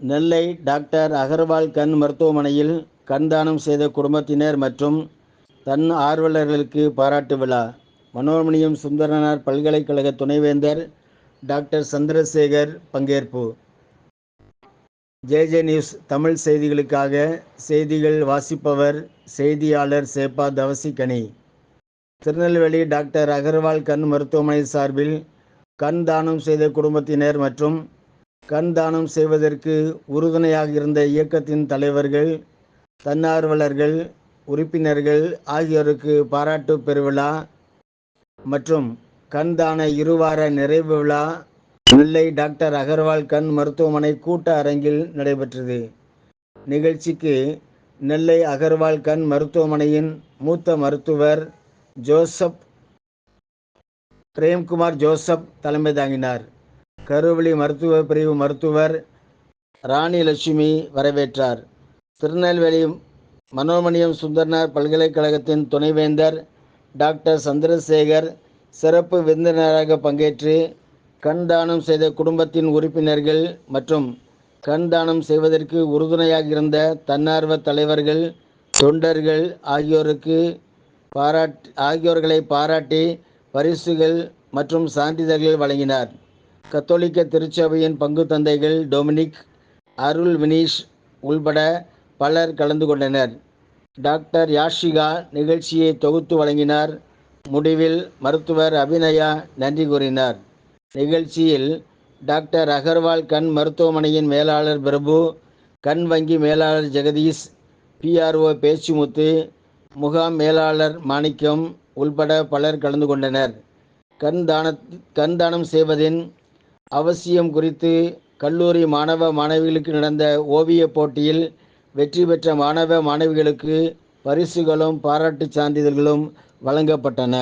நெல்லை doctor Agarwal கண் மருத்துவமனையில் கண் தானம் செய்த குடும்பத்தினர் மற்றும் தன் ஆர்வலர்களுக்கு பாராட்டு விழா. மனோன்மணியம் சுந்தரனார் பல்கலைக்கழக துணைவேந்தர் டாக்டர் சந்திரசேகர் பங்கேற்பு. ஜேஜே நியூஸ் தமிழ் செய்திகளுக்காக செய்திகள் வாசிப்பவர் செய்தியாளர் சேப்பா தவசிகனி. திருநெல்வேலி டாக்டர் அகர்வால் கண் மருத்துவமனை சார்பில் கண் தானம் செய்த குடும்பத்தினர் மற்றும் கண் தானம் செய்வதற்கு உறுதுணையாக இருந்த இயக்கத்தின் தலைவர்கள் தன்னார்வலர்கள் உறுப்பினர்கள் ஆகியோருக்கு பாராட்டு பெருவிழா மற்றும் கண் தான இருவார நிறைவு விழா நெல்லை டாக்டர் அகர்வால் கண் மருத்துவமனை கூட்ட அரங்கில் நடைபெற்றது. நிகழ்ச்சிக்கு நெல்லை அகர்வால் கண் மருத்துவமனையின் மூத்த மருத்துவர் ஜோசப் பிரேம்குமார் ஜோசப் தலைமை தாங்கினார். கருவழி மருத்துவ பிரிவு மருத்துவர் ராணி லட்சுமி வரவேற்றார். திருநெல்வேலி மனோமணியம் சுந்தரனார் பல்கலைக்கழகத்தின் துணைவேந்தர் டாக்டர் சந்திரசேகர் சிறப்பு விருந்தினராக பங்கேற்று கண் தானம் செய்த குடும்பத்தின் உறுப்பினர்கள் மற்றும் கண் தானம் செய்வதற்கு உறுதுணையாக இருந்த தன்னார்வ தலைவர்கள் தொண்டர்கள் ஆகியோருக்கு பாராட் ஆகியோர்களை பாராட்டி பரிசுகள் மற்றும் சான்றிதழ்கள் வழங்கினார். கத்தோலிக்க திருச்சபையின் பங்கு தந்தைகள் டொமினிக் அருள் வினீஷ் உள்பட பலர் கலந்து கொண்டனர். டாக்டர் யாஷிகா நிகழ்ச்சியை தொகுத்து வழங்கினார். முடிவில் மருத்துவர் அபிநயா நன்றி கூறினார். நிகழ்ச்சியில் டாக்டர் அகர்வால் கண் மருத்துவமனையின் மேலாளர் பிரபு கண் வங்கி மேலாளர் ஜெகதீஷ் பிஆர்ஓ பேச்சுமுத்து முகாம் மேலாளர் மாணிக்கம் உள்பட பலர் கலந்து கொண்டனர். கண் தான கண் தானம் செய்வதின் அவசியம் குறித்து கல்லூரி மாணவ மாணவிகளுக்கு நடந்த ஓவியப் போட்டியில் வெற்றி பெற்ற மாணவ மாணவிகளுக்கு பரிசுகளும் பாராட்டுச் சான்றிதழ்களும் வழங்கப்பட்டன.